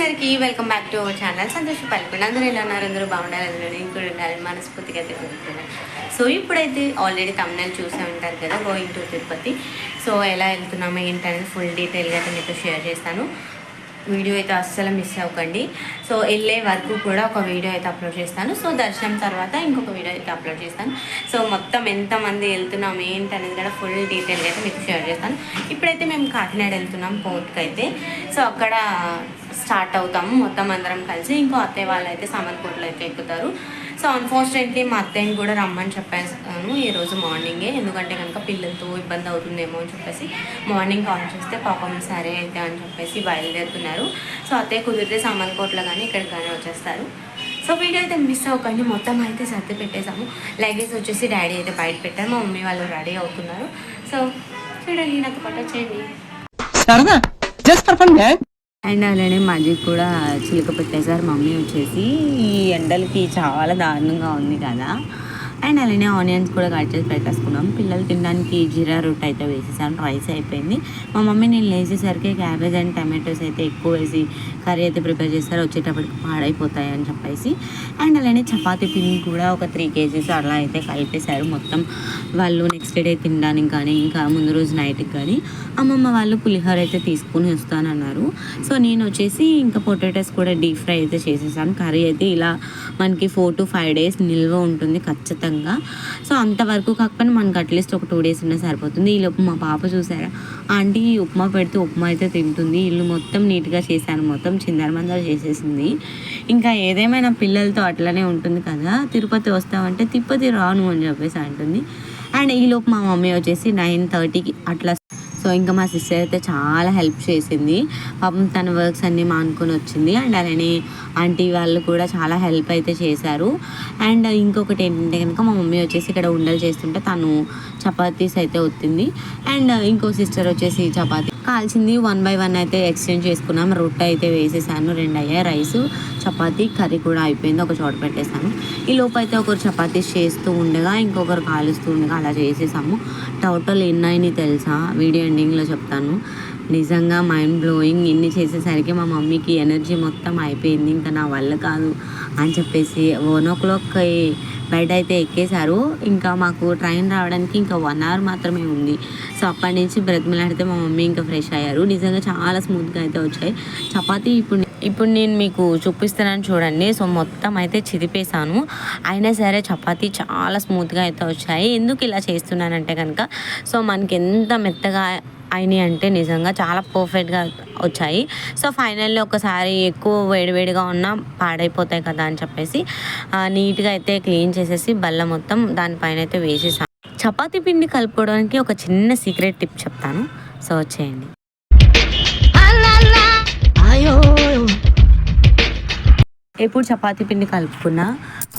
అందరికీ welcome back to our channel సంతోష పలుకుని అందరూ ఎలా ఉన్నారు? అందరూ బాగుండాలి అందరూ నేను కూడా ఉండాలని మనస్ఫూర్తిగా అయితే సో ఇప్పుడైతే ఆల్రెడీ తమిళనాడు చూసే ఉంటారు కదా గోయింగ్ టు తిరుపతి. సో ఎలా వెళ్తున్నామో ఏంటనేది ఫుల్ డీటెయిల్గా అయితే మీతో షేర్ చేస్తాను. వీడియో అయితే అస్సలు మిస్ అవ్వకండి. సో వెళ్ళే వరకు కూడా ఒక వీడియో అయితే అప్లోడ్ చేస్తాను. సో దర్శనం తర్వాత ఇంకొక వీడియో అయితే అప్లోడ్ చేస్తాను. సో మొత్తం ఎంతమంది వెళ్తున్నాం ఏంటి అనేది కూడా ఫుల్ డీటెయిల్గా అయితే మీకు షేర్ చేస్తాను. ఇప్పుడైతే మేము కాకినాడ వెళ్తున్నాం పోర్ట్కి అయితే సో అక్కడ స్టార్ట్ అవుతాము. మొత్తం అందరం కలిసి ఇంకో అత్తయ్య వాళ్ళు అయితే సమన్కోట్లో అయితే ఎక్కుతారు. సో అన్ఫార్చునేట్లీ మా అత్తయ్యని కూడా రమ్మని చెప్పేసాను ఈరోజు మార్నింగే ఎందుకంటే కనుక పిల్లలతో ఇబ్బంది అవుతుందేమో అని చెప్పేసి మార్నింగ్ కాల్ చేస్తే పాపం సరే అయితే అని చెప్పేసి బయలుదేరుతున్నారు. సో అత్తయ్య కుదిరితే సామన్కోట్లో కానీ ఇక్కడికి కానీ వచ్చేస్తారు. సో వీడియో అయితే మిస్ అవ్వకండి. మొత్తం అయితే సర్ది పెట్టేసాము లగేజ్ వచ్చేసి డాడీ అయితే బయట పెట్టారు. మా మమ్మీ వాళ్ళు రెడీ అవుతున్నారు. సో చూడండి నాకు పాటు వచ్చేయండి అండ్ అలానే మజిక్ కూడా చిలక పెట్టేశారు మమ్మీ వచ్చేసి. ఈ ఎండలకి చాలా దారుణంగా ఉంది కదా. అండ్ అలానే ఆనియన్స్ కూడా కట్ చేసి పెట్టేసుకున్నాం. పిల్లలు తినడానికి జీరా రొట్టె అయితే వేసేసాను రైస్ అయిపోయింది. మా మమ్మీ నేను లేచేసరికి క్యాబేజ్ అండ్ టమాటోస్ అయితే ఎక్కువ వేసి కర్రీ అయితే ప్రిపేర్ చేస్తారు. వచ్చేటప్పటికి పాడైపోతాయి అని చెప్పేసి. అండ్ అలానే చపాతీ పిండి కూడా ఒక త్రీ కేజీస్ అలా అయితే కలిపేశారు. మొత్తం వాళ్ళు నెక్స్ట్ డే తినడానికి కానీ ఇంకా ముందు రోజు నైట్కి కానీ అమ్మమ్మ వాళ్ళు పులిహోర అయితే తీసుకుని వస్తానన్నారు. సో నేను వచ్చేసి ఇంకా పొటాటోస్ కూడా డీప్ ఫ్రై అయితే చేసేసాను. కర్రీ అయితే ఇలా మనకి ఫోర్ టు ఫైవ్ డేస్ నిల్వ ఉంటుంది. ఖచ్చితంగా సో అంతవరకు కాకపోయినా మనకి అట్లీస్ట్ ఒక టూ డేస్ ఉన్నా సరిపోతుంది. ఈలోపు మా పాప చూసారా? ఆంటీ ఉప్మా పెడితే ఉప్మా అయితే తింటుంది. ఇల్లు మొత్తం నీట్గా చేశాను మొత్తం చిందరమందర చేసేసింది. ఇంకా ఏదేమైనా పిల్లలతో అట్లనే ఉంటుంది కదా. తిరుపతి వస్తామంటే తిరుపతి రాను అని చెప్పేసి అంటుంది. అండ్ ఈలోపు మా మమ్మీ వచ్చేసి నైన్ థర్టీకి అట్లా సో ఇంకా మా సిస్టర్ అయితే చాలా హెల్ప్ చేసింది. పాపం తన వర్క్స్ అన్నీ మానుకొని వచ్చింది. అండ్ అలానే ఆంటీ వాళ్ళు కూడా చాలా హెల్ప్ అయితే చేశారు. అండ్ ఇంకొకటి ఏంటంటే కనుక మా మమ్మీ వచ్చేసి ఇక్కడ ఉండలు చేస్తుంటే తను చపాతీస్ అయితే వచ్చింది అండ్ ఇంకో సిస్టర్ వచ్చేసి చపాతీ కాల్చింది. వన్ బై వన్ అయితే ఎక్స్చేంజ్ చేసుకున్నాం. రొట్టె అయితే వేసేసాను. రెండు అయ్యాయి. రైస్ చపాతీ కర్రీ కూడా అయిపోయింది. ఒక చోట పెట్టేసాను ఈ లోపు అయితే ఒకరు చపాతీ చేస్తూ ఉండగా ఇంకొకరు కాలుస్తూ ఉండగా అలా చేసేసాము. టోటల్ ఎన్నైనా తెలుసా? వీడియో ఎండింగ్లో చెప్తాను. నిజంగా మైండ్ బ్లోయింగ్ ఇన్ని చేసేసరికి మా మమ్మీకి ఎనర్జీ మొత్తం అయిపోయింది. ఇంకా నా వల్ల కాదు అని చెప్పేసి వన్ ఓ క్లాక్కి బెడ్ అయితే ఎక్కేశారు. ఇంకా మాకు ట్రైన్ రావడానికి ఇంకా వన్ అవర్ మాత్రమే ఉంది. సో అప్పటి నుంచి బ్రతిమలాడితే మా మమ్మీ ఇంకా ఫ్రెష్ అయ్యారు. నిజంగా చాలా స్మూత్గా అయితే వచ్చాయి. చపాతీ ఇప్పుడు ఇప్పుడు నేను మీకు చూపిస్తున్నాను చూడండి. సో మొత్తం అయితే చిదిపేశాను. అయినా సరే చపాతీ చాలా స్మూత్గా అయితే వచ్చాయి. ఎందుకు ఇలా చేస్తున్నానంటే కనుక సో మనకి ఎంత మెత్తగా అయినాయి అంటే నిజంగా చాలా పర్ఫెక్ట్గా వచ్చాయి. సో ఫైనల్లీ ఒకసారి ఎక్కువ వేడివేడిగా ఉన్నా పాడైపోతాయి కదా అని చెప్పేసి నీట్గా అయితే క్లీన్ చేసేసి బల్ల మొత్తం దానిపైన అయితే వేసేసాను చపాతీ పిండి కలుపుకోవడానికి ఒక చిన్న సీక్రెట్ టిప్ చెప్తాను. సో వచ్చేయండి. ఎప్పుడు చపాతీ పిండి కలుపుకున్న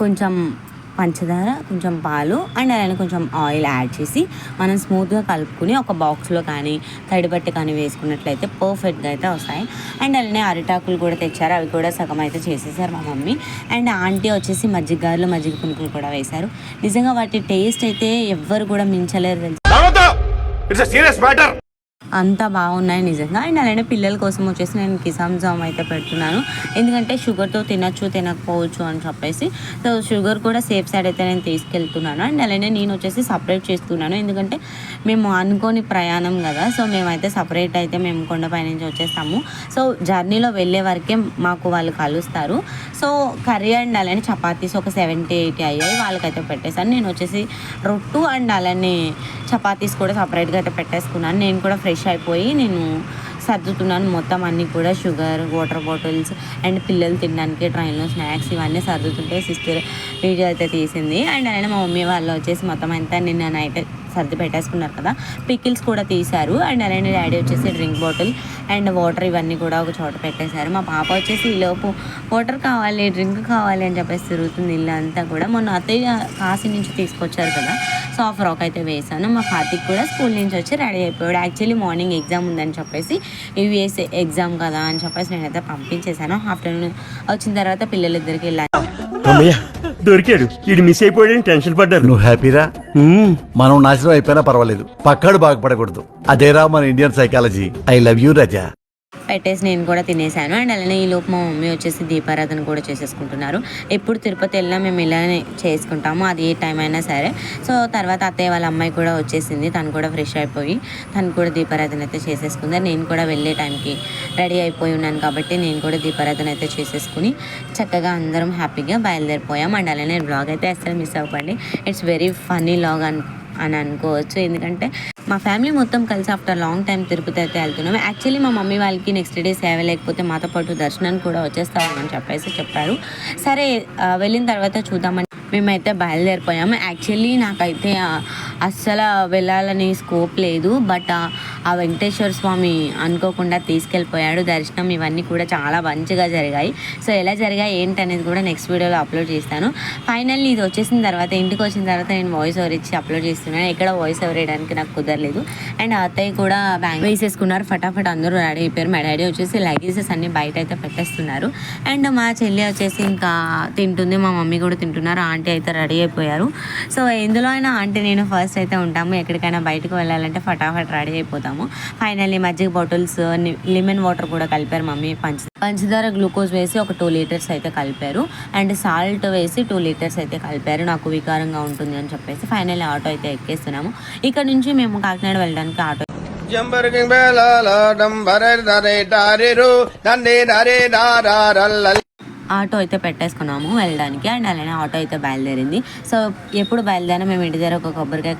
కొంచెం పంచదార కొంచెం పాలు అండ్ అలానే కొంచెం ఆయిల్ యాడ్ చేసి మనం స్మూత్గా కలుపుకుని ఒక బాక్స్లో కానీ తడిబట్టి కానీ వేసుకున్నట్లయితే పర్ఫెక్ట్గా అయితే వస్తాయి. అండ్ అలానే అరిటాకులు కూడా తెచ్చారు. అవి కూడా సగం అయితే చేసేసారు మా మమ్మీ. అండ్ ఆంటీ వచ్చేసి మజ్జిగ గారెలు మజ్జిగ పునుకులు కూడా వేశారు. నిజంగా వాటి టేస్ట్ అయితే ఎవ్వరు కూడా మించలేరు ఇట్స్ సీరియస్ మ్యాటర్ అంతా బాగున్నాయి నిజంగా. అండ్ అలానే పిల్లల కోసం వచ్చేసి నేను కిసాన్ జామ్ అయితే పెడుతున్నాను. ఎందుకంటే షుగర్తో తినచ్చు తినకపోవచ్చు అని చెప్పేసి. సో షుగర్ కూడా సేఫ్ సైడ్ అయితే నేను తీసుకెళ్తున్నాను. అండ్ అలానే నేను వచ్చేసి సపరేట్ చేస్తున్నాను. ఎందుకంటే మేము అనుకోని ప్రయాణం కదా. సో మేమైతే సపరేట్ అయితే మేము కొండపై నుంచి వచ్చేస్తాము. సో జర్నీలో వెళ్ళే వరకే మాకు వాళ్ళు కలుస్తారు. సో కర్రీ అండ్ అలానే చపాతీస్ ఒక సెవెంటీ ఎయిటీ అయ్యాయి వాళ్ళకైతే పెట్టేశాను. నేను వచ్చేసి రొట్టు అండ్ అలానే చపాతీస్ కూడా సపరేట్గా అయితే పెట్టేసుకున్నాను. నేను కూడా ఫ్రెష్ ఫ్రెష్ అయిపోయి నేను సర్దుతున్నాను. మొత్తం అన్నీ కూడా షుగర్ వాటర్ బాటిల్స్ అండ్ పిల్లలు తినడానికి ట్రైన్లో స్నాక్స్ ఇవన్నీ సర్దుతుంటే సిస్టర్ వీడియో అయితే తీసింది. అండ్ ఆయన మా మమ్మీ వాళ్ళు వచ్చేసి మొత్తం అంతా నిన్న నైట్ సర్ది పెట్టేసుకున్నారు కదా. పికిల్స్ కూడా తీశారు. అండ్ అలానే డాడీ వచ్చేసి డ్రింక్ బాటిల్ అండ్ వాటర్ ఇవన్నీ కూడా ఒక చోట పెట్టేశారు. మా పాప వచ్చేసి ఈలోపు వాటర్ కావాలి డ్రింక్ కావాలి అని చెప్పేసి తిరుగుతుంది ఇల్లు అంతా కూడా. మొన్న అత్తయ్య కాశీ నుంచి తీసుకొచ్చారు కదా. సో ఆ ఫ్రాక్ అయితే వేసాను మా కార్తిక్ కూడా స్కూల్ నుంచి వచ్చి రెడీ అయిపోయాడు. యాక్చువల్లీ మార్నింగ్ ఎగ్జామ్ ఉందని చెప్పేసి యూఎస్ ఎగ్జామ్ కదా అని చెప్పేసి నేనైతే పంపించేశాను. ఆఫ్టర్నూన్ వచ్చిన తర్వాత పిల్లలిద్దరికి వెళ్ళాను దొరికాడు. ఇది మిస్ అయిపోయాడని టెన్షన్ పడ్డారు. నువ్వు హ్యాపీరా. మనం నాశనం అయిపోయినా పర్వాలేదు. పక్కాడు బాగుపడకూడదు. అదేరా మన Indian psychology. I love you Raza. పెట్టేసి నేను కూడా తినేసాను. అండ్ అలానే ఈ లోపు మా మమ్మీ వచ్చేసి దీపారాధన కూడా చేసేసుకుంటున్నారు. ఎప్పుడు తిరుపతి వెళ్ళినా మేము ఇలానే చేసుకుంటాము. అది ఏ టైం అయినా సరే. సో తర్వాత అత్తయ్య వాళ్ళ అమ్మాయి కూడా వచ్చేసింది. తను కూడా ఫ్రెష్ అయిపోయి తను కూడా దీపారాధన అయితే చేసేసుకుంది. నేను కూడా వెళ్ళే టైంకి రెడీ అయిపోయి ఉన్నాను కాబట్టి నేను కూడా దీపారాధన అయితే చేసేసుకుని చక్కగా అందరం హ్యాపీగా బయలుదేరిపోయాం. అండ్ అలానే బ్లాగ్ అయితే అసలు మిస్ అవ్వకండి. ఇట్స్ వెరీ ఫన్నీ లాగ్ అని అని అనుకోవచ్చు. ఎందుకంటే మా ఫ్యామిలీ మొత్తం కలిసి ఆఫ్టర్ లాంగ్ టైం తిరుపతి అయితే వెళ్తున్నాం యాక్చువల్లీ మా మమ్మీ వాళ్ళకి నెక్స్ట్ డే సేవ లేకపోతే మాతో పాటు దర్శనానికి కూడా వచ్చేస్తామని చెప్పేసి చెప్పారు. సరే వెళ్ళిన తర్వాత చూద్దామని మేమైతే బయలుదేరిపోయాము. యాక్చువల్లీ నాకైతే అస్సలు వెళ్ళాలని స్కోప్ లేదు బట్ ఆ- వెంకటేశ్వర స్వామి అనుకోకుండా తీసుకెళ్ళిపోయాడు. దర్శనం ఇవన్నీ కూడా చాలా మంచిగా జరిగాయి. సో ఎలా జరిగాయి ఏంటి అనేది కూడా నెక్స్ట్ వీడియోలో అప్లోడ్ చేస్తాను. ఫైనల్లీ ఇది వచ్చేసిన తర్వాత ఇంటికి వచ్చిన తర్వాత నేను వాయిస్ ఓవర్ ఇచ్చి అప్లోడ్ చేస్తున్నాను. ఎక్కడ వాయిస్ ఓవర్ వేయడానికి నాకు కుదరలేదు. అండ్ అత్తయ్య కూడా బ్యాంక్ వేసేసుకున్నారు. ఫటాఫట్ అందరూ రెడీ అయిపోయారు. మా డాడీ వచ్చేసి లగేజెస్ అన్ని బయట అయితే పెట్టేస్తున్నారు. అండ్ మా చెల్లి వచ్చేసి ఇంకా తింటుంది. మా మమ్మీ కూడా తింటున్నారు. ఆంటీ అయితే రెడీ అయిపోయారు. సో ఎందులో అయినా ఆంటీ నేను ఫస్ట్ అయితే ఉంటాము. ఎక్కడికైనా బయటకు వెళ్ళాలంటే ఫటాఫట్ రెడీ అయిపోతాము. ఫైనల్లీ మజ్జిగ బాటిల్స్ లెమన్ వాటర్ కూడా కలిపారు మమ్మీ. పంచ పంచదార గ్లూకోజ్ వేసి ఒక టూ లీటర్స్ అయితే కలిపారు. అండ్ సాల్ట్ వేసి టూ లీటర్స్ అయితే కలిపారు. నాకు వికారంగా ఉంటుంది అని చెప్పేసి ఫైనల్లీ ఆటో అయితే ఎక్కేస్తున్నాము. ఇక్కడ నుంచి మేము కాకినాడ వెళ్ళడానికి ఆటో జంబరకింగ్ ఆటో అయితే పెట్టేసుకున్నాము వెళ్ళడానికి. అండ్ అలానే ఆటో అయితే బయలుదేరింది. సో ఎప్పుడు బయలుదేరినా మేము ఇంటి దగ్గర ఒక కొబ్బరికాయ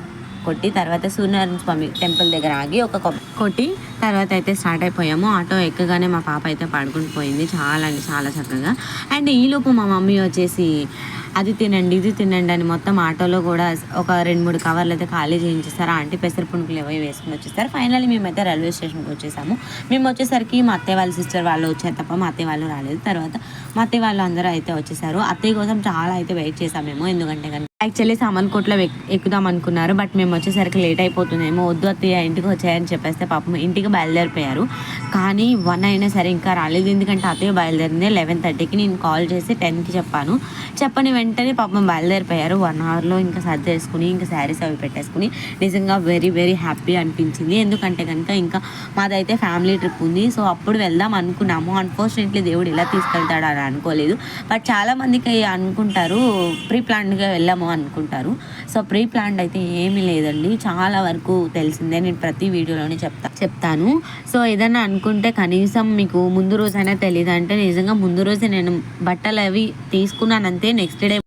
కొట్టి తర్వాత సూర్యనారాయణ స్వామి టెంపుల్ దగ్గర ఆగి ఒక కొట్టి తర్వాత అయితే స్టార్ట్ అయిపోయాము. ఆటో ఎక్కగానే మా పాప అయితే పడుకుని పోయింది. చాలా అంటే చాలా చక్కగా. అండ్ ఈలోపు మా మమ్మీ వచ్చేసి అది తినండి ఇది తినండి అని మొత్తం ఆటోలో కూడా ఒక రెండు మూడు కవర్లు అయితే ఖాళీ చేయించేస్తారు ఆంటీ పెసర పుణుకులు ఏవో వేసుకుని వచ్చేస్తారు ఫైనల్లీ మేమైతే రైల్వే స్టేషన్కి వచ్చేసాము. మేము వచ్చేసరికి మా అత్తయ్య వాళ్ళ సిస్టర్ వాళ్ళు వచ్చారు తప్ప మా అత్తయ్య వాళ్ళు రాలేదు. తర్వాత మా అత్తయ్య వాళ్ళు అందరూ అయితే వచ్చేసారు. అత్తయ్య కోసం చాలా అయితే వెయిట్ చేసాం మేము. ఎందుకంటే కానీ యాక్చువల్లీ సామాన్ కోట్లో ఎక్- ఎక్కుదాం అనుకున్నారు బట్ మేము వచ్చేసరికి లేట్ అయిపోతుందేమో వద్దు అత్తయ్య ఇంటికి వచ్చాయని చెప్పేస్తే పాపం ఇంటికి బయలుదేరిపోయారు. కానీ వన్ అయినా సరే ఇంకా రాలేదు ఎందుకంటే అత్తయ్య బయలుదేరింది లెవెన్ థర్టీకి. నేను కాల్ చేసి టెన్కి చెప్పాను. చెప్పని వెంటనే పాపం బయలుదేరిపోయారు. వన్ అవర్లో ఇంకా సర్దేసుకుని ఇంకా శారీస్ అవి పెట్టేసుకుని నిజంగా వెరీ వెరీ హ్యాపీ అనిపించింది. ఎందుకంటే కనుక ఇంకా మాదైతే ఫ్యామిలీ ట్రిప్ ఉంది. సో అప్పుడు వెళ్దాం అనుకున్నాము. అన్ఫార్చునేట్లీ దేవుడు ఇలా తీసుకెళ్తాడు అని అనుకోలేదు. బట్ చాలా మందికి అనుకుంటారు ప్రీ ప్లాన్డ్గా వెళ్ళాము అనుకుంటారు. సో ప్రీ ప్లాన్డ్ అయితే ఏమీ లేదండి. చాలా వరకు తెలిసిందే. నేను ప్రతి వీడియోలోనే చెప్తా చెప్తాను. సో ఏదైనా అనుకుంటే కనీసం మీకు ముందు రోజైనా తెలియదు అంటే నిజంగా ముందు రోజే నేను బట్టలు అవి తీసుకున్నానంతే. నెక్స్ట్ డే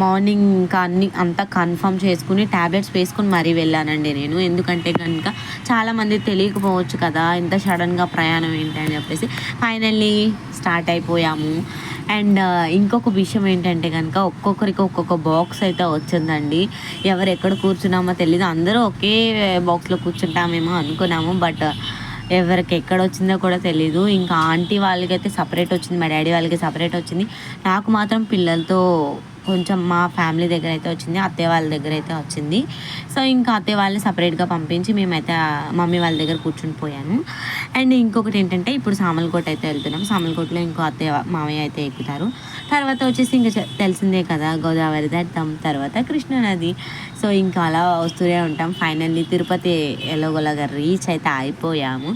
మార్నింగ్ ఇంకా అన్ని అంతా కన్ఫర్మ్ చేసుకుని ట్యాబ్లెట్స్ వేసుకుని మరీ వెళ్ళానండి నేను. ఎందుకంటే కనుక చాలామంది తెలియకపోవచ్చు కదా ఇంత సడన్గా ప్రయాణం ఏంటి అని చెప్పేసి. ఫైనల్లీ స్టార్ట్ అయిపోయాము. అండ్ ఇంకొక విషయం ఏంటంటే కనుక ఒక్కొక్కరికి ఒక్కొక్క బాక్స్ అయితే వచ్చిందండి. ఎవరు ఎక్కడ కూర్చున్నామో తెలియదు అందరూ ఒకే బాక్స్లో కూర్చుంటామేమో అనుకున్నాము. బట్ ఎవరికి ఎక్కడ వచ్చిందో కూడా తెలీదు. ఇంకా ఆంటీ వాళ్ళకైతే సపరేట్ వచ్చింది. మా డాడీ వాళ్ళకి సపరేట్ వచ్చింది. నాకు మాత్రం పిల్లలతో కొంచెం మా ఫ్యామిలీ దగ్గర అయితే వచ్చింది అత్తయ్య వాళ్ళ దగ్గర అయితే వచ్చింది. సో ఇంకా అత్తయ్య వాళ్ళని సపరేట్గా పంపించి మేమైతే మమ్మీ వాళ్ళ దగ్గర కూర్చుని పోయాను. అండ్ ఇంకొకటి ఏంటంటే ఇప్పుడు సామలకోట అయితే వెళ్తున్నాం. సామలకోటలో ఇంకో అత్తయ్య మామయ్య అయితే ఎక్కుతారు. తర్వాత వచ్చేసి ఇంకా తెలిసిందే కదా గోదావరి దట్టం తర్వాత కృష్ణానది. సో ఇంకా అలా వస్తూనే ఉంటాం. ఫైనల్లీ తిరుపతి ఎలాగోలాగా రీచ్ అయితే అయిపోయాము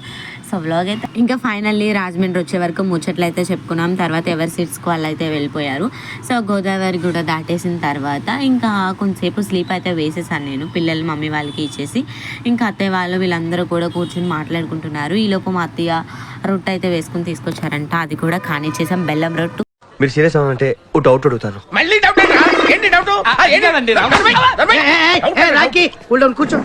సో వ్లాగ్ అయితే. ఇంకా ఫైనల్లీ రాజమండ్రి వచ్చే వరకు ముచ్చట్లు అయితే చెప్పుకున్నాం. తర్వాత ఎవరి సీట్స్కి వాళ్ళు అయితే వెళ్ళిపోయారు. సో గోదావరి కూడా దాటేసిన తర్వాత ఇంకా కొంతసేపు స్లీప్ అయితే వేసేసాను నేను. పిల్లలు మమ్మీ వాళ్ళకి ఇచ్చేసి. ఇంకా అత్తయ్య వాళ్ళు వీళ్ళందరూ కూడా కూర్చుని మాట్లాడుకుంటున్నారు. ఈలోపు మా అత్తయ్య రొట్టె అయితే వేసుకుని తీసుకొచ్చారంట. అది కూడా కానిచ్చేసాం. బెల్లం రొట్టు. మీరు సీరియస్ అవ్వాలంటే ఓ డౌట్ అడుగుతాను. మళ్ళీ డౌట్? ఏంటి డౌట్ రాకి కూల్ కూర్చో.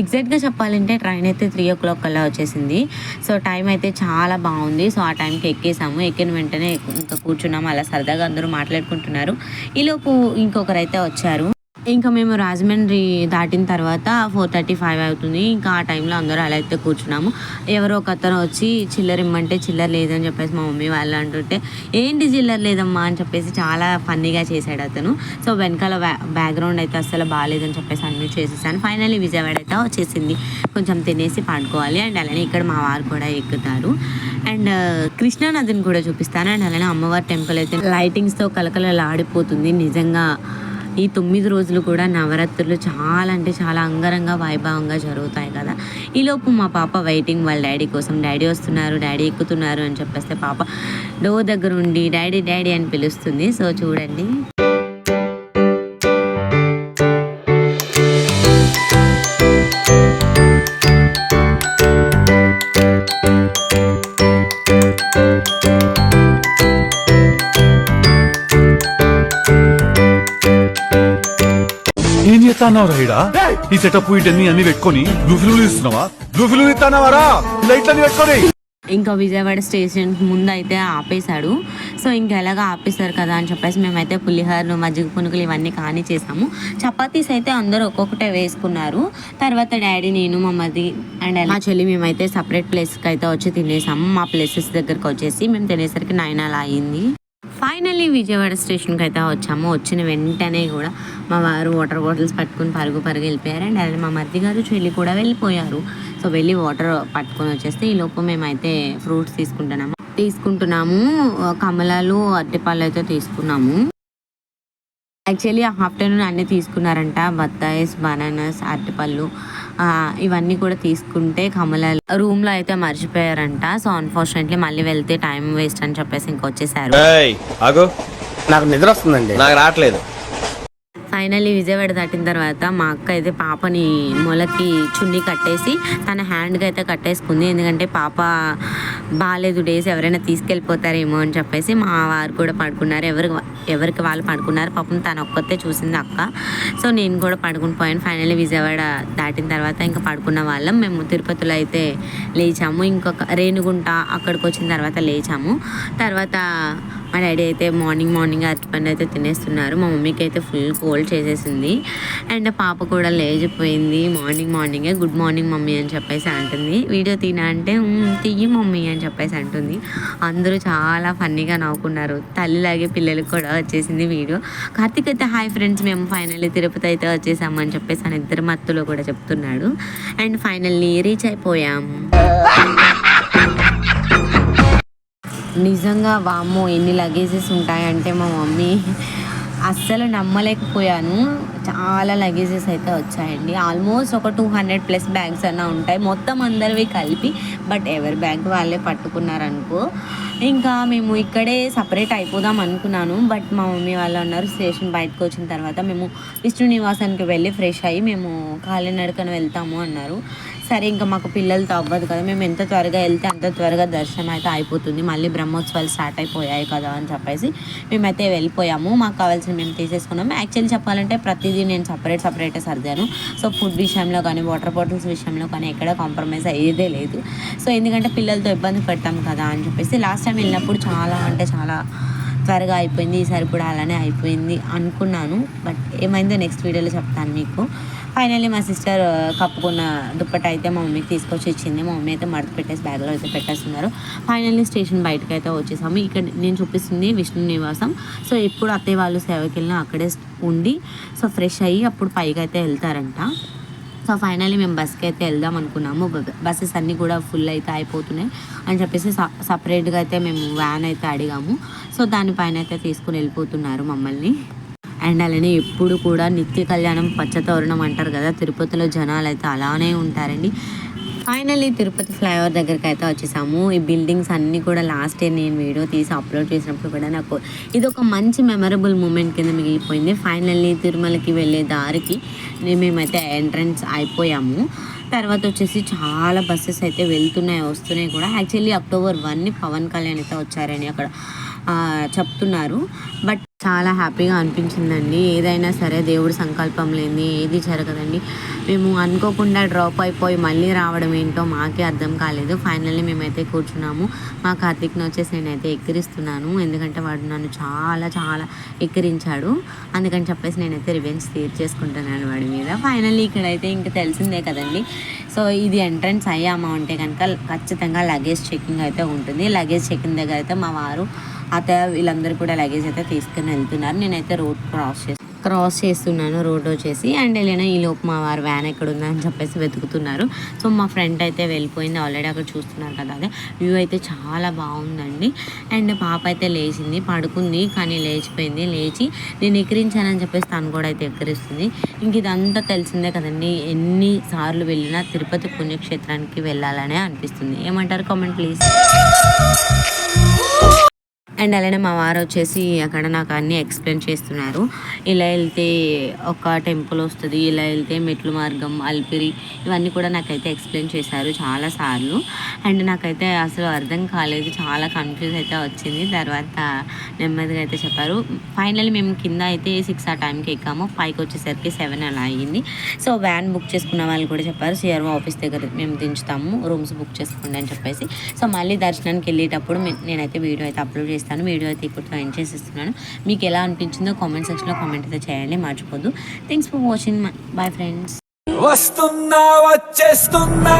ఎగ్జాక్ట్గా చెప్పాలంటే ట్రైన్ అయితే త్రీ ఓ క్లాక్ కల్లా వచ్చేసింది. సో టైం అయితే చాలా బాగుంది. సో ఆ టైంకి ఎక్కేసాము. ఎక్కిన వెంటనే ఇంకా కూర్చున్నాము. అలా సరదాగా అందరూ మాట్లాడుకుంటున్నారు. ఈలోపు ఇంకొకరు అయితే వచ్చారు. ఇంకా మేము రాజమండ్రి దాటిన తర్వాత ఫోర్ థర్టీ ఫైవ్ అవుతుంది. ఇంకా ఆ టైంలో అందరూ అలా అయితే కూర్చున్నాము. ఎవరో ఒక అతను వచ్చి చిల్లర ఇమ్మంటే చిల్లర లేదని చెప్పేసి మా మమ్మీ వాళ్ళు అంటుంటే ఏంటి చిల్లర లేదమ్మా? అని చెప్పేసి చాలా ఫన్నీగా చేశాడు అతను. సో వెనకాల బ్యాక్గ్రౌండ్ అయితే అసలు బాగాలేదని చెప్పేసి అన్ని చేసేసాను. ఫైనల్లీ విజయవాడ అయితే వచ్చేసింది. కొంచెం తినేసి పండుకోవాలి. అండ్ అలానే ఇక్కడ మా వారు కూడా ఎక్కుతారు. అండ్ కృష్ణానదిని కూడా చూపిస్తాను. అండ్ అలానే అమ్మవారి టెంపుల్ అయితే లైటింగ్స్తో కలకలలాడిపోతుంది నిజంగా ఈ తొమ్మిది రోజులు కూడా నవరాత్రులు చాలా అంటే చాలా అంగరంగ వైభవంగా జరుగుతాయి కదా. ఈలోపు మా పాప వెయిటింగ్ వాళ్ళ డాడీ కోసం డాడీ వస్తున్నారు డాడీ ఎక్కుతున్నారు అని చెప్పేస్తే పాప డోర్ దగ్గర ఉండి డాడీ డాడీ అని పిలుస్తుంది. సో చూడండి. ఏం చేస్తాన్నావు ఈ సెటప్ వీటన్ని అన్ని పెట్టుకొని ఇస్తున్నావా? లైట్లన్నీ ఇంకా విజయవాడ స్టేషన్ ముందు అయితే ఆపేశాడు. సో ఇంకా ఎలాగ ఆపేశారు కదా అని చెప్పేసి మేమైతే పులిహోరను మజ్జిగ పునుగులు ఇవన్నీ కానీ చేసాము చపాతీస్ అయితే అందరూ ఒక్కొక్కటే వేసుకున్నారు. తర్వాత డాడీ నేను మా మది అండ్ మా చెల్లి మేమైతే సపరేట్ ప్లేస్కి అయితే వచ్చి తినేసాము. మా ప్లేసెస్ దగ్గరకు వచ్చేసి మేము తినేసరికి నైన్ అలా అయింది. ఫైనల్లీ విజయవాడ స్టేషన్కి అయితే వచ్చాము. వచ్చిన వెంటనే కూడా మా వారు వాటర్ బాటిల్స్ పట్టుకుని పరుగు పరుగు వెళ్ళిపోయారు. అండ్ అలాగే మా మరిది గారు చెల్లి కూడా వెళ్ళిపోయారు. సో వెళ్ళి వాటర్ పట్టుకొని వచ్చేస్తే ఈ లోపు మేమైతే ఫ్రూట్స్ తీసుకుంటున్నాము. తీసుకుంటున్నాము. కమలాలు అరటిపళ్ళు అయితే తీసుకున్నాము. యాక్చువల్లీ ఆఫ్టర్నూన్ అన్నీ తీసుకున్నారంట. బత్తాయిస్ బనానాస్ అరటిపళ్ళు ఇవన్నీ కూడా తీసుకుంటే కమలాలు రూమ్లో అయితే మర్చిపోయారంట. సో అన్ఫార్చునేట్లీ మళ్ళీ వెళ్తే టైం వేస్ట్ అని చెప్పేసి ఇంకొచ్చేసారు. నాకు నిద్ర వస్తుందండి. నాకు రావట్లేదు. ఫైనల్లీ విజయవాడ దాటిన తర్వాత మా అక్క అయితే పాపని మొలకి చున్నీ కట్టేసి తన హ్యాండ్కి అయితే కట్టేసుకుంది. ఎందుకంటే పాప బాగాలేదు డేస్ ఎవరైనా తీసుకెళ్ళిపోతారేమో అని చెప్పేసి మా వారు కూడా పడుకున్నారు. ఎవరికి ఎవరికి వాళ్ళు పడుకున్నారు? పాపం తను ఒక్కతే చూసింది అక్క. సో నేను కూడా పడుకుని పోయాను. ఫైనల్లీ విజయవాడ దాటిన తర్వాత ఇంకా పడుకున్న వాళ్ళం. మేము తిరుపతిలో అయితే లేచాము. ఇంకొక రేణుగుంట అక్కడికి వచ్చిన తర్వాత లేచాము. తర్వాత మా డాడీ అయితే మార్నింగ్ మార్నింగ్ అరటిపండు అయితే తినేస్తున్నారు. మా మమ్మీకి అయితే ఫుల్ కోల్డ్ చేసేసింది. అండ్ పాప కూడా లేచిపోయింది. మార్నింగ్ మార్నింగే గుడ్ మార్నింగ్ మమ్మీ అని చెప్పేసి అంటుంది. వీడియో తిన అంటే తియ్యి మమ్మీ అని చెప్పేసి అంటుంది. అందరూ చాలా ఫన్నీగా నవ్వుకున్నారు. తల్లిలాగే పిల్లలకు కూడా వచ్చేసింది వీడియో. కార్తీక్ అయితే హాయ్ ఫ్రెండ్స్ మేము ఫైనల్లీ తిరుపతి అయితే వచ్చేసామని చెప్పేసి అని ఇద్దరు మత్తులో కూడా చెప్తున్నాడు. అండ్ ఫైనల్లీ రీచ్ అయిపోయాం. నిజంగా వామ్మో ఎన్ని లగేజెస్ ఉంటాయంటే మా మమ్మీ. అస్సలు నమ్మలేకపోయాను. చాలా లగేజెస్ అయితే వచ్చాయండి. ఆల్మోస్ట్ ఒక టూ హండ్రెడ్ ప్లస్ బ్యాగ్స్ అన్న ఉంటాయి. మొత్తం అందరివి కలిపి బట్ ఎవరి బ్యాగ్ వాళ్ళే పట్టుకున్నారనుకో. ఇంకా మేము ఇక్కడే సపరేట్ అయిపోదాం అనుకున్నాను. బట్ మా మమ్మీ వాళ్ళు అన్నారు స్టేషన్ బయటకు వచ్చిన తర్వాత మేము విష్ణు నివాసానికి వెళ్ళి ఫ్రెష్ అయ్యి మేము కాలినడకన వెళ్తాము అన్నారు. సరే ఇంకా మాకు పిల్లలతో అవ్వదు కదా. మేము ఎంత త్వరగా వెళ్తే అంత త్వరగా దర్శనం అయితే అయిపోతుంది. మళ్ళీ బ్రహ్మోత్సవాలు స్టార్ట్ అయిపోయాయి కదా అని చెప్పేసి మేమైతే వెళ్ళిపోయాము. మాకు కావాల్సిన మేము తీసేసుకున్నాము. యాక్చువల్లీ చెప్పాలంటే ప్రతిదీ నేను సపరేట్ సపరేటే సర్దాను. సో ఫుడ్ విషయంలో కానీ వాటర్ బాటిల్స్ విషయంలో కానీ ఎక్కడ కాంప్రమైజ్ అయ్యేదే లేదు. సో ఎందుకంటే పిల్లలతో ఇబ్బంది పెడతాం కదా అని చెప్పేసి లాస్ట్ టైం వెళ్ళినప్పుడు చాలా అంటే చాలా త్వరగా అయిపోయింది. ఈసారి కూడా అలానే అయిపోయింది అనుకున్నాను. బట్ ఏమైందో నెక్స్ట్ వీడియోలో చెప్తాను మీకు. ఫైనల్లీ మా సిస్టర్ uh, కప్పుకున్న దుప్పట అయితే మా మమ్మీకి తీసుకొచ్చి ఇచ్చింది. మా మమ్మీ అయితే మడత పెట్టేసి బ్యాగ్లో అయితే పెట్టేస్తున్నారు. ఫైనల్లీ స్టేషన్ బయటకు అయితే వచ్చేసాము. ఇక్కడ నేను చూపిస్తుంది విష్ణు నివాసం. సో ఎప్పుడు అత్తయ్య వాళ్ళు సేవకి వెళ్ళినా అక్కడే ఉండి సో ఫ్రెష్ అయ్యి అప్పుడు పైకి అయితే వెళ్తారంట. సో ఫైనల్లీ మేము బస్కి అయితే వెళ్దాం అనుకున్నాము. బస్సెస్ అన్నీ కూడా ఫుల్ అయితే అయిపోతున్నాయి. అని చెప్పేసి స- సపరేట్గా అయితే మేము వ్యాన్ అయితే అడిగాము. సో దానిపైన అయితే తీసుకుని వెళ్ళిపోతున్నారు మమ్మల్ని. అండ్ అలానే ఎప్పుడు కూడా నిత్య కళ్యాణం పచ్చతోరణం అంటారు కదా తిరుపతిలో జనాలు అయితే అలానే ఉంటారండి. ఫైనల్లీ తిరుపతి ఫ్లైఓవర్ దగ్గరికి అయితే వచ్చేసాము. ఈ బిల్డింగ్స్ అన్నీ కూడా లాస్ట్ ఇయర్ నేను వీడియో తీసి అప్లోడ్ చేసినప్పుడు కూడా నాకు ఇది ఒక మంచి మెమరబుల్ మూమెంట్ కింద మిగిలిపోయింది. ఫైనల్లీ తిరుమలకి వెళ్ళే దారికి మేమైతే ఎంట్రన్స్ అయిపోయాము. తర్వాత వచ్చేసి చాలా బస్సెస్ అయితే వెళ్తున్నాయి వస్తున్నాయి కూడా. యాక్చువల్లీ అక్టోబర్ వన్ని పవన్ కళ్యాణ్ అయితే వచ్చారని అక్కడ చెప్తున్నారు. బట్ చాలా హ్యాపీగా అనిపించిందండి. ఏదైనా సరే దేవుడి సంకల్పం లేని ఏది జరగదండి. మేము అనుకోకుండా డ్రాప్ అయిపోయి మళ్ళీ రావడం ఏంటో మాకే అర్థం కాలేదు. ఫైనల్లీ మేమైతే కూర్చున్నాము. మా కార్తీక్ని వచ్చేసి నేనైతే ఎక్కిరిస్తున్నాను. ఎందుకంటే వాడు నన్ను చాలా చాలా ఎక్కిరించాడు. అందుకని చెప్పేసి నేనైతే రివెంజ్ తీర్చేసుకుంటున్నాను వాడి మీద. ఫైనల్లీ ఇక్కడైతే ఇంకా తెలిసిందే కదండి. సో ఇది ఎంట్రన్స్ అయ్యామా అంటే కనుక ఖచ్చితంగా లగేజ్ చెకింగ్ అయితే ఉంటుంది. లగేజ్ చెకింగ్ దగ్గర అయితే మా వారు అత వీళ్ళందరూ కూడా లగేజ్ అయితే తీసుకుని వెళ్తున్నారు. నేనైతే రోడ్ క్రాస్ చేసి క్రాస్ చేస్తున్నాను రోడ్ వచ్చేసి. అండ్ వెళ్ళిన ఈ లోపు మా వారు వ్యాన్ ఎక్కడ అని చెప్పేసి వెతుకుతున్నారు. సో మా ఫ్రెండ్ అయితే వెళ్ళిపోయింది. ఆల్రెడీ అక్కడ చూస్తున్నారు కదా అదే. వ్యూ అయితే చాలా బాగుందండి. అండ్ పాప అయితే లేచింది. పడుకుంది కానీ లేచిపోయింది. లేచి నేను ఎక్కిరించానని చెప్పేసి తను కూడా అయితే ఎక్కిరిస్తుంది. ఇంక ఇదంతా తెలిసిందే కదండి. ఎన్నిసార్లు వెళ్ళినా తిరుపతి పుణ్యక్షేత్రానికి వెళ్ళాలనే అనిపిస్తుంది. ఏమంటారు? కామెంట్ ప్లీజ్ అండ్ అలానే మా వారు వచ్చేసి అక్కడ నాకు అన్నీ ఎక్స్ప్లెయిన్ చేస్తున్నారు. ఇలా వెళ్తే ఒక టెంపుల్ వస్తుంది ఇలా వెళ్తే మెట్లు మార్గం అల్పిరి ఇవన్నీ కూడా నాకైతే ఎక్స్ప్లెయిన్ చేశారు చాలా సార్లు. అండ్ నాకైతే అసలు అర్థం కాలేదు చాలా కన్ఫ్యూజ్ అయితే వచ్చింది. తర్వాత నెమ్మదిగా అయితే చెప్పారు. ఫైనల్లీ మేము కింద అయితే సిక్స్ ఆ టైంకి ఎక్కాము. పైకి వచ్చేసరికి సెవెన్ అలా అయ్యింది సో వ్యాన్ బుక్ చేసుకున్న వాళ్ళు కూడా చెప్పారు సిఆర్ఓ ఆఫీస్ దగ్గర మేము దించుతాము రూమ్స్ బుక్ చేసుకోండి అని చెప్పేసి. సో మళ్ళీ దర్శనానికి వెళ్ళేటప్పుడు నేనైతే వీడియో అయితే అప్లోడ్ చేస్తాను. వీడియో అయితే ఇక్కడ ఎండ్ చేసేస్తున్నాను. మీకు ఎలా అనిపించిందో కామెంట్ సెక్షన్లో కామెంట్ అయితే చేయండి. మర్చిపోద్దు. Thanks for watching bye friends వస్తున్నా వచ్చేస్తున్నా.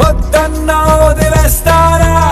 వద్దన్నా వదిలేస్తారా?